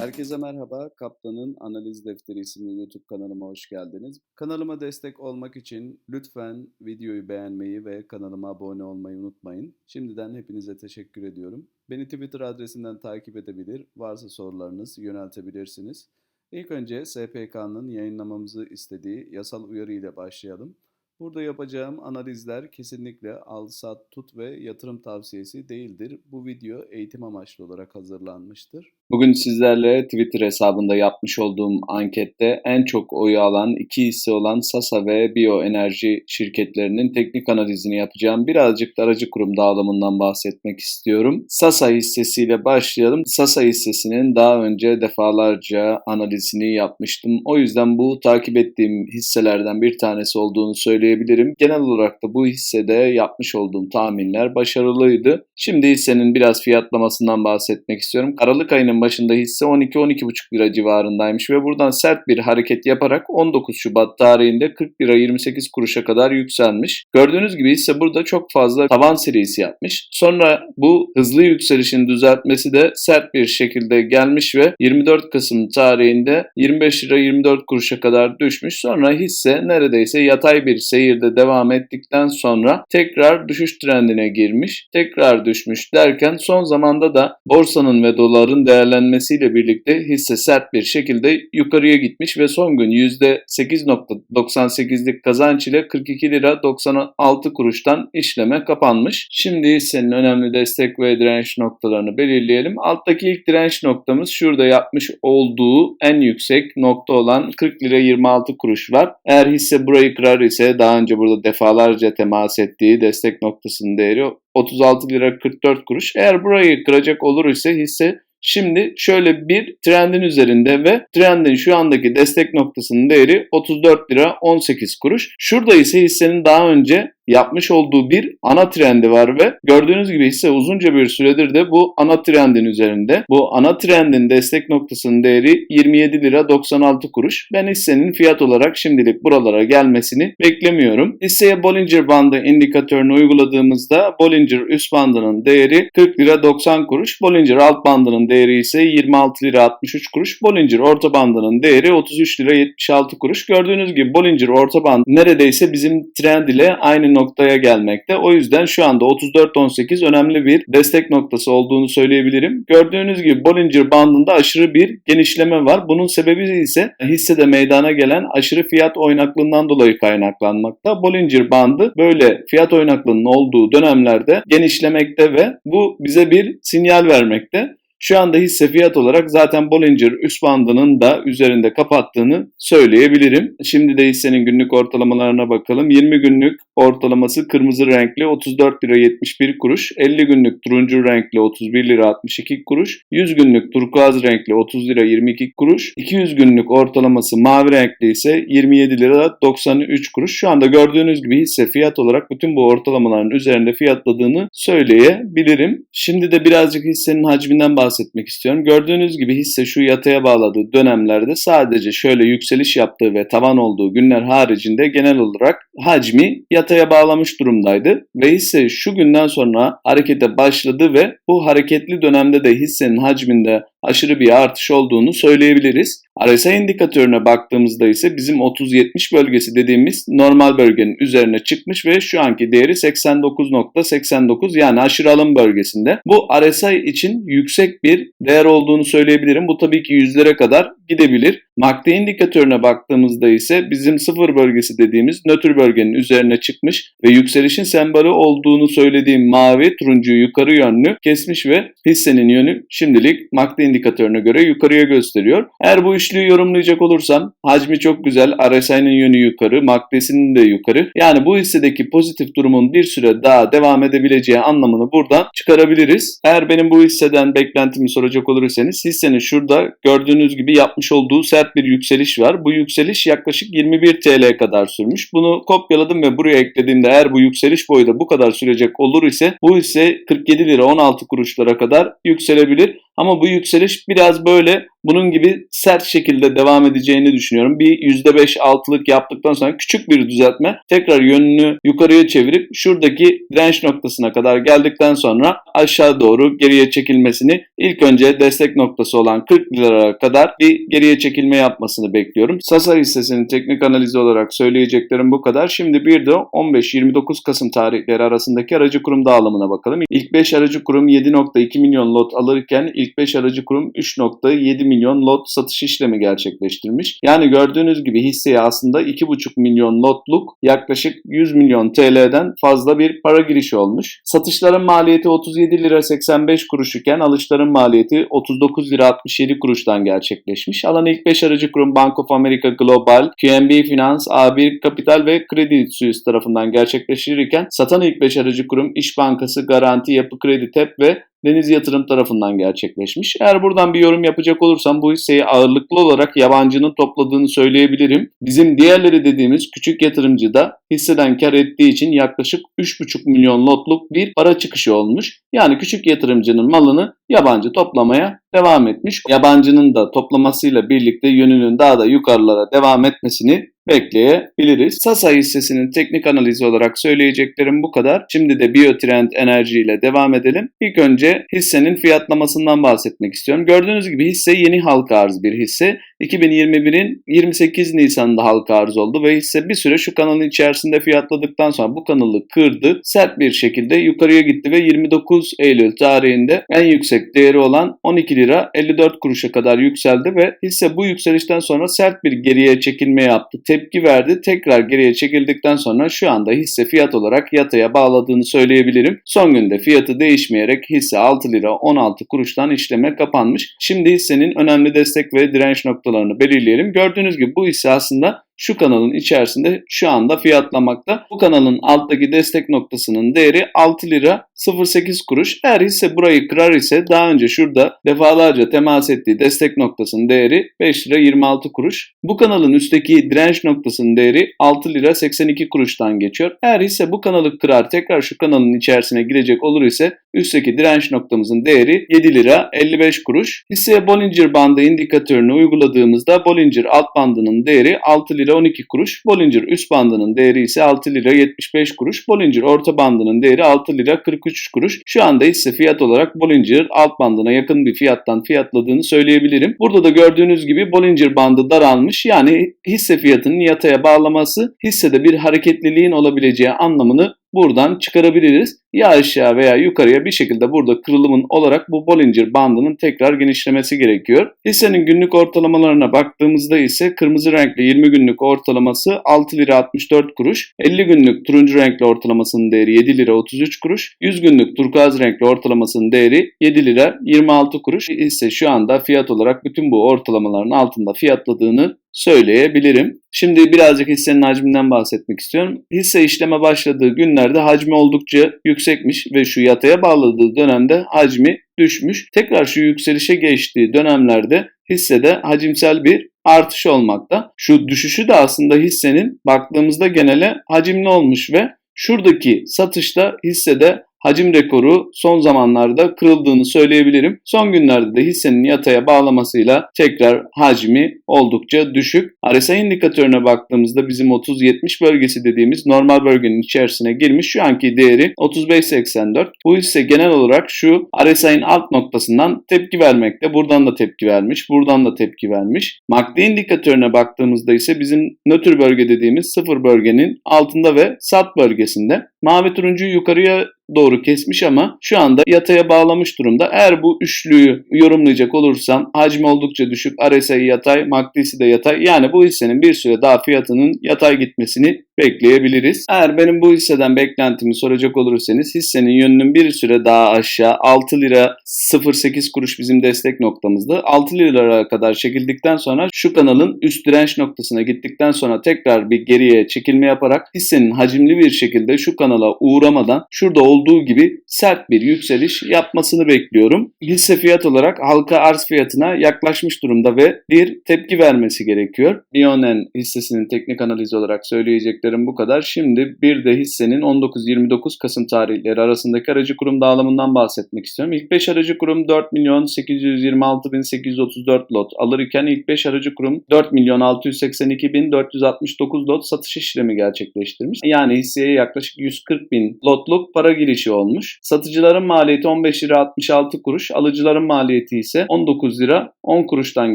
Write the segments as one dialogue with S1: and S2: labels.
S1: Herkese merhaba. Kaptanın Analiz Defteri isimli YouTube kanalıma hoş geldiniz. Kanalıma destek olmak için lütfen videoyu beğenmeyi ve kanalıma abone olmayı unutmayın. Şimdiden hepinize teşekkür ediyorum. Beni Twitter adresinden takip edebilir, varsa sorularınız yöneltebilirsiniz. İlk önce SPK'nın yayınlamamızı istediği yasal uyarı ile başlayalım. Burada yapacağım analizler kesinlikle al, sat, tut ve yatırım tavsiyesi değildir. Bu video eğitim amaçlı olarak hazırlanmıştır. Bugün sizlerle Twitter hesabında yapmış olduğum ankette en çok oyu alan iki hisse olan Sasa ve Bioenerji şirketlerinin teknik analizini yapacağım. Birazcık da aracı kurum dağılımından bahsetmek istiyorum. Sasa hissesiyle başlayalım. Sasa hissesinin daha önce defalarca analizini yapmıştım. O yüzden bu takip ettiğim hisselerden bir tanesi olduğunu söyleyebilirim. Genel olarak da bu hissede yapmış olduğum tahminler başarılıydı. Şimdi hissenin biraz fiyatlamasından bahsetmek istiyorum. Aralık ayının başında hisse 12-12,5 lira civarındaymış ve buradan sert bir hareket yaparak 19 Şubat tarihinde 40 lira 28 kuruşa kadar yükselmiş. Gördüğünüz gibi hisse burada çok fazla tavan serisi yapmış. Sonra bu hızlı yükselişin düzeltmesi de sert bir şekilde gelmiş ve 24 Kasım tarihinde 25 lira 24 kuruşa kadar düşmüş. Sonra hisse neredeyse yatay bir seyirde devam ettikten sonra tekrar düşüş trendine girmiş. Tekrar düşmüş derken son zamanda da borsanın ve doların değerlenmesiyle birlikte hisse sert bir şekilde yukarıya gitmiş ve son gün %8.98'lik kazanç ile 42 lira 96 kuruştan işleme kapanmış. Şimdi hissenin önemli destek ve direnç noktalarını belirleyelim. Alttaki ilk direnç noktamız şurada yapmış olduğu en yüksek nokta olan 40 lira 26 kuruş var. Eğer hisse burayı kırar ise daha önce burada defalarca temas ettiği destek noktasının değeri 36 lira 44 kuruş. Eğer burayı kıracak olur ise hisse Şimdi şöyle bir trendin üzerinde ve trendin şu andaki destek noktasının değeri 34 lira 18 kuruş. Şurada ise hissenin daha önce yapmış olduğu bir ana trendi var ve gördüğünüz gibi hisse uzunca bir süredir de bu ana trendin üzerinde. Bu ana trendin destek noktasının değeri 27 lira 96 kuruş. Ben hissenin fiyat olarak şimdilik buralara gelmesini beklemiyorum. Hisseye Bollinger bandı indikatörünü uyguladığımızda Bollinger üst bandının değeri 40 lira 90 kuruş. Bollinger alt bandının değeri ise 26 lira 63 kuruş. Bollinger orta bandının değeri 33 lira 76 kuruş. Gördüğünüz gibi Bollinger orta band neredeyse bizim trend ile aynı noktaya gelmekte. O yüzden şu anda 34.18 önemli bir destek noktası olduğunu söyleyebilirim. Gördüğünüz gibi Bollinger bandında aşırı bir genişleme var. Bunun sebebi ise hissede meydana gelen aşırı fiyat oynaklığından dolayı kaynaklanmakta. Bollinger bandı böyle fiyat oynaklığının olduğu dönemlerde genişlemekte ve bu bize bir sinyal vermekte. Şu anda hisse fiyat olarak zaten Bollinger üst bandının da üzerinde kapattığını söyleyebilirim. Şimdi de hissenin günlük ortalamalarına bakalım. 20 günlük ortalaması kırmızı renkli 34 lira 71 kuruş, 50 günlük turuncu renkli 31 lira 62 kuruş, 100 günlük turkuaz renkli 30 lira 22 kuruş, 200 günlük ortalaması mavi renkli ise 27 lira 93 kuruş. Şu anda gördüğünüz gibi hisse fiyat olarak bütün bu ortalamaların üzerinde fiyatladığını söyleyebilirim. Şimdi de birazcık hissenin hacminden bahsetmek istiyorum. Gördüğünüz gibi hisse şu yataya bağladığı dönemlerde sadece şöyle yükseliş yaptığı ve tavan olduğu günler haricinde genel olarak hacmi yataya bağlamış durumdaydı ve hisse şu günden sonra harekete başladı ve bu hareketli dönemde de hissenin hacminde aşırı bir artış olduğunu söyleyebiliriz. RSI indikatörüne baktığımızda ise bizim 30-70 bölgesi dediğimiz normal bölgenin üzerine çıkmış ve şu anki değeri 89.89 yani aşırı alım bölgesinde. Bu RSI için yüksek bir değer olduğunu söyleyebilirim. Bu tabii ki yüzlere kadar gidebilir. MACD indikatörüne baktığımızda ise bizim sıfır bölgesi dediğimiz nötr bölgenin üzerine çıkmış ve yükselişin sembolü olduğunu söylediğim mavi turuncuyu yukarı yönlü kesmiş ve hissenin yönü şimdilik MACD indikatörüne göre yukarıya gösteriyor. Eğer bu üçlüyü yorumlayacak olursam hacmi çok güzel, RSI'nin yönü yukarı, MACD'sinin de yukarı. Yani bu hissedeki pozitif durumun bir süre daha devam edebileceği anlamını buradan çıkarabiliriz. Eğer benim bu hisseden beklentimi soracak olursanız hissenin şurada gördüğünüz gibi yapmış olduğu sert bir yükseliş var. Bu yükseliş yaklaşık 21 TL kadar sürmüş. Bunu kopyaladım ve buraya eklediğimde eğer bu yükseliş boyu da bu kadar sürecek olur ise bu hisse 47 lira 16 kuruşlara kadar yükselebilir. Ama bu yükseliş biraz böyle bunun gibi sert şekilde devam edeceğini düşünüyorum. Bir %5 altılık yaptıktan sonra küçük bir düzeltme tekrar yönünü yukarıya çevirip şuradaki direnç noktasına kadar geldikten sonra aşağı doğru geriye çekilmesini ilk önce destek noktası olan 40 liraya kadar bir geriye çekilme yapmasını bekliyorum. Sasa hissesinin teknik analizi olarak söyleyeceklerim bu kadar. Şimdi bir de 15-29 Kasım tarihleri arasındaki aracı kurum dağılımına bakalım. İlk 5 aracı kurum 7.2 milyon lot alırken ilk 5 aracı kurum 3.7 milyon lot satış işlemi gerçekleştirmiş. Yani gördüğünüz gibi hisseye aslında 2.5 milyon lotluk yaklaşık 100 milyon TL'den fazla bir para girişi olmuş. Satışların maliyeti 37 lira 85 kuruş iken alışların maliyeti 39 lira 67 kuruştan gerçekleşmiş. Alan ilk 5 aracı kurum Bank of America Global, QNB Finans, A1 Kapital ve Kredi Suisse tarafından gerçekleştirirken satan ilk 5 aracı kurum İş Bankası, Garanti, Yapı Kredi, TEP ve Deniz Yatırım tarafından gerçekleşmiş. Eğer buradan bir yorum yapacak olursam bu hisseyi ağırlıklı olarak yabancının topladığını söyleyebilirim. Bizim diğerleri dediğimiz küçük yatırımcı da hisseden kar ettiği için yaklaşık 3,5 milyon lotluk bir para çıkışı olmuş. Yani küçük yatırımcının malını yabancı toplamaya devam etmiş. Yabancının da toplamasıyla birlikte yönünün daha da yukarılara devam etmesini bekleyebiliriz. Sasa hissesinin teknik analizi olarak söyleyeceklerim bu kadar. Şimdi de Biotrend Enerji ile devam edelim. İlk önce hissenin fiyatlamasından bahsetmek istiyorum. Gördüğünüz gibi hisse yeni halka arz bir hisse. 2021'in 28 Nisan'da halka arz oldu ve hisse bir süre şu kanalın içerisinde fiyatladıktan sonra bu kanalı kırdı. Sert bir şekilde yukarıya gitti ve 29 Eylül tarihinde en yüksek değeri olan 12 lira 54 kuruşa kadar yükseldi ve hisse bu yükselişten sonra sert bir geriye çekilme yaptı. Tepki verdi. Tekrar geriye çekildikten sonra şu anda hisse fiyat olarak yataya bağladığını söyleyebilirim. Son günde fiyatı değişmeyerek hisse 6 lira 16 kuruştan işleme kapanmış. Şimdi hissenin önemli destek ve direnç noktalarını belirleyelim. Gördüğünüz gibi bu hisse aslında şu kanalın içerisinde şu anda fiyatlamakta. Bu kanalın alttaki destek noktasının değeri 6 lira 08 kuruş. Eğer hisse burayı kırar ise daha önce şurada defalarca temas ettiği destek noktasının değeri 5 lira 26 kuruş. Bu kanalın üstteki direnç noktasının değeri 6 lira 82 kuruştan geçiyor. Eğer hisse bu kanalı kırar tekrar şu kanalın içerisine girecek olur ise üstteki direnç noktamızın değeri 7 lira 55 kuruş. Hisseye Bollinger bandı indikatörünü uyguladığımızda Bollinger alt bandının değeri 6 lira 12 kuruş. Bollinger üst bandının değeri ise 6 lira 75 kuruş. Bollinger orta bandının değeri 6 lira 43 kuruş. Şu anda ise fiyat olarak Bollinger alt bandına yakın bir fiyattan fiyatladığını söyleyebilirim. Burada da gördüğünüz gibi Bollinger bandı daralmış. Yani hisse fiyatının yataya bağlaması hissede bir hareketliliğin olabileceği anlamını buradan çıkarabiliriz. Ya aşağı veya yukarıya bir şekilde burada kırılımın olarak bu Bollinger bandının tekrar genişlemesi gerekiyor. Hissenin günlük ortalamalarına baktığımızda ise kırmızı renkli 20 günlük ortalaması 6 lira 64 kuruş, 50 günlük turuncu renkli ortalamasının değeri 7 lira 33 kuruş, 100 günlük turkuaz renkli ortalamasının değeri 7 lira 26 kuruş. Hisse şu anda fiyat olarak bütün bu ortalamaların altında fiyatladığını söyleyebilirim. Şimdi birazcık hissenin hacminden bahsetmek istiyorum. Hisse işleme başladığı günlerde hacmi oldukça yüksekmiş ve şu yataya bağladığı dönemde hacmi düşmüş. Tekrar şu yükselişe geçtiği dönemlerde hissede hacimsel bir artış olmakta. Şu düşüşü de aslında hissenin baktığımızda genele hacimli olmuş ve şuradaki satışta hissede hacim rekoru son zamanlarda kırıldığını söyleyebilirim. Son günlerde de hissenin yataya bağlamasıyla tekrar hacmi oldukça düşük. RSI indikatörüne baktığımızda bizim 30-70 bölgesi dediğimiz normal bölgenin içerisine girmiş. Şu anki değeri 35.84. Bu hisse genel olarak şu RSI'nin alt noktasından tepki vermekte. Buradan da tepki vermiş. Buradan da tepki vermiş. MACD indikatörüne baktığımızda ise bizim nötr bölge dediğimiz sıfır bölgenin altında ve sat bölgesinde. Mavi turuncu yukarıya doğru kesmiş ama şu anda yataya bağlamış durumda. Eğer bu üçlüyü yorumlayacak olursam hacmi oldukça düşük, RSI yatay, MACD'si de yatay. Yani bu hissenin bir süre daha fiyatının yatay gitmesini bekleyebiliriz. Eğer benim bu hisseden beklentimi soracak olursanız hissenin yönünün bir süre daha aşağı 6 lira 08 kuruş bizim destek noktamızdı. 6 liralara kadar çekildikten sonra şu kanalın üst direnç noktasına gittikten sonra tekrar bir geriye çekilme yaparak hissenin hacimli bir şekilde şu kanala uğramadan şurada olduğu olduğu gibi sert bir yükseliş yapmasını bekliyorum. Hisse fiyat olarak halka arz fiyatına yaklaşmış durumda ve bir tepki vermesi gerekiyor. Bionen hissesinin teknik analizi olarak söyleyeceklerim bu kadar. Şimdi bir de hissenin 19-29 Kasım tarihleri arasındaki aracı kurum dağılımından bahsetmek istiyorum. İlk 5 aracı kurum 4 milyon 826 bin 834 lot alırken ilk 5 aracı kurum 4 milyon 682 bin 469 lot satış işlemi gerçekleştirmiş. Yani hisseye yaklaşık 140 bin lotluk para girişi olmuş. Satıcıların maliyeti 15 lira 66 kuruş, alıcıların maliyeti ise 19 lira 10 kuruştan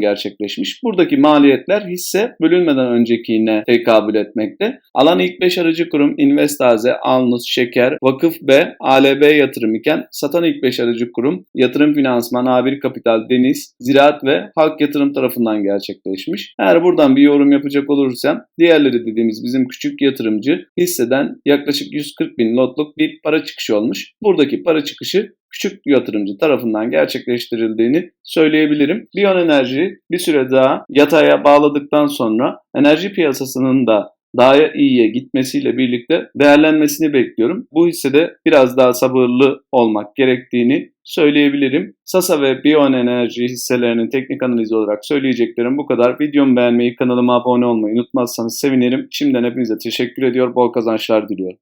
S1: gerçekleşmiş. Buradaki maliyetler hisse bölünmeden öncekine tekabül etmekte. Alan ilk 5 aracı kurum Investaze, Alnus, Şeker, Vakıf B, ALB yatırım iken satan ilk 5 aracı kurum Yatırım Finansman, A1 Kapital, Deniz, Ziraat ve Halk Yatırım tarafından gerçekleşmiş. Eğer buradan bir yorum yapacak olursam diğerleri dediğimiz bizim küçük yatırımcı hisseden yaklaşık 140 bin lotluk bir para çıkışı olmuş. Buradaki para çıkışı küçük yatırımcı tarafından gerçekleştirildiğini söyleyebilirim. Biyon Enerji bir süre daha yataya bağladıktan sonra enerji piyasasının da daha iyiye gitmesiyle birlikte değerlenmesini bekliyorum. Bu hissede biraz daha sabırlı olmak gerektiğini söyleyebilirim. Sasa ve Bion Enerji hisselerinin teknik analizi olarak söyleyeceklerim bu kadar. Videomu beğenmeyi, kanalıma abone olmayı unutmazsanız sevinirim. Şimdiden hepinize teşekkür ediyor, bol kazançlar diliyorum.